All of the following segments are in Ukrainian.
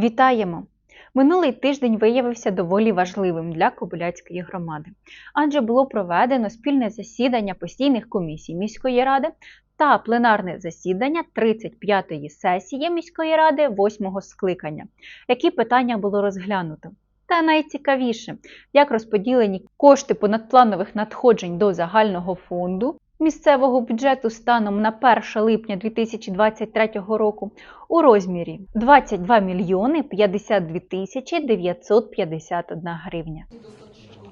Вітаємо! Минулий тиждень виявився доволі важливим для Кобиляцької громади, адже було проведено спільне засідання постійних комісій міської ради та пленарне засідання 35-ї сесії міської ради 8-го скликання. Які питання було розглянуто? Та найцікавіше, як розподілені кошти понадпланових надходжень до загального фонду місцевого бюджету станом на 1 липня 2023 року у розмірі 22 мільйони 52 тисячі 951 гривня.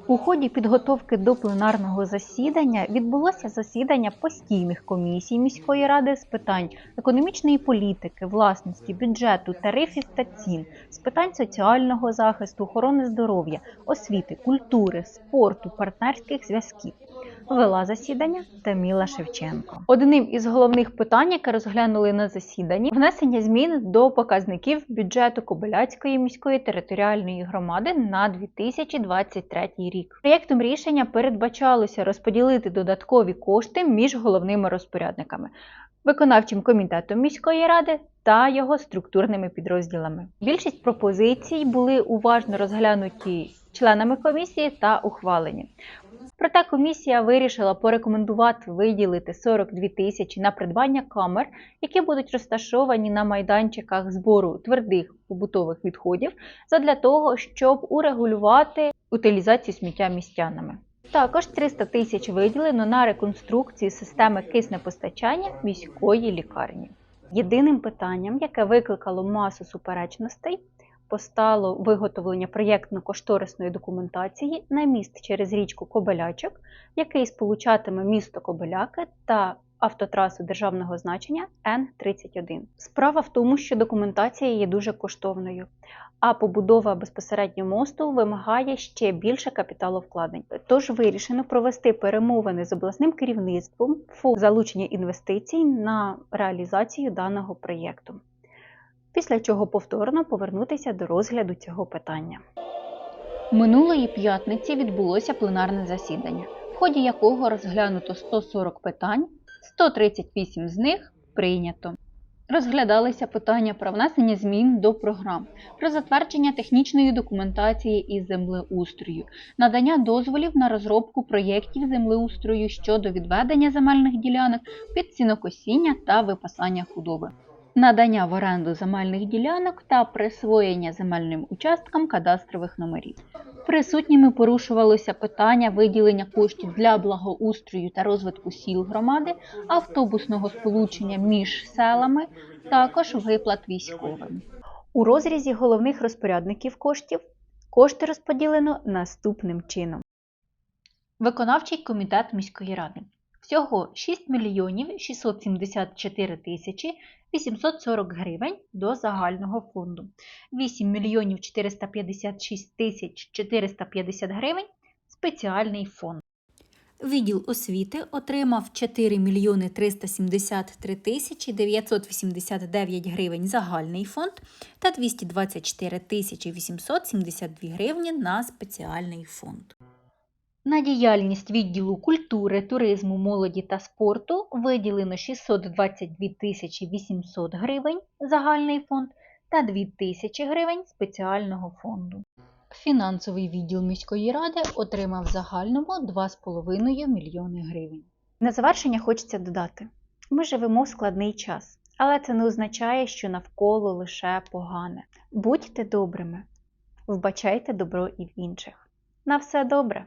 У ході підготовки до пленарного засідання відбулося засідання постійних комісій міської ради з питань економічної політики, власності, бюджету, тарифів та цін, з питань соціального захисту, охорони здоров'я, освіти, культури, спорту, партнерських зв'язків. Вела засідання Таміла Шевченко. Одним із головних питань, яке розглянули на засіданні, внесення змін до показників бюджету Кобиляцької міської територіальної громади на 2023 рік. Проєктом рішення передбачалося розподілити додаткові кошти між головними розпорядниками. Виконавчим комітетом міської ради та його структурними підрозділами. Більшість пропозицій були уважно розглянуті членами комісії та ухвалені. Проте комісія вирішила порекомендувати виділити 42 тисячі на придбання камер, які будуть розташовані на майданчиках збору твердих побутових відходів, задля того, щоб урегулювати утилізацію сміття містянами. Також 300 тисяч виділено на реконструкцію системи киснепостачання міської лікарні. Єдиним питанням, яке викликало масу суперечностей, постало виготовлення проєктно-кошторисної документації на міст через річку Кобелячок, який сполучатиме місто Кобеляки та автотрасу державного значення Н-31. Справа в тому, що документація є дуже коштовною, а побудова безпосередньо мосту вимагає ще більше капіталовкладень. Тож вирішено провести перемовини з обласним керівництвом фу залучення інвестицій на реалізацію даного проєкту після чого повторно повернутися до розгляду цього питання. Минулої п'ятниці відбулося пленарне засідання, в ході якого розглянуто 140 питань, 138 з них прийнято. Розглядалися питання про внесення змін до програм, про затвердження технічної документації із землеустрою, надання дозволів на розробку проєктів землеустрою щодо відведення земельних ділянок під сінокосіння та випасання худоби надання в оренду земельних ділянок та присвоєння земельним участкам кадастрових номерів. Присутніми порушувалося питання виділення коштів для благоустрою та розвитку сіл громади, автобусного сполучення між селами, також виплат військовим. У розрізі головних розпорядників коштів кошти розподілено наступним чином. Виконавчий комітет міської ради. Всього 6 мільйонів 674 тисячі 840 гривень до загального фонду, 8 мільйонів 456 тисяч 450 гривень спеціальний фонд. Відділ освіти отримав 4 мільйони 373 тисячі 989 гривень загальний фонд та 224 тисячі 872 гривні на спеціальний фонд. На діяльність відділу культури, туризму, молоді та спорту виділено 622 тисячі 800 гривень загальний фонд та 2 тисячі гривень спеціального фонду. Фінансовий відділ міської ради отримав в загальному 2,5 мільйони гривень. На завершення хочеться додати: ми живемо в складний час, але це не означає, що навколо лише погане. Будьте добрими, вбачайте добро і в інших. На все добре!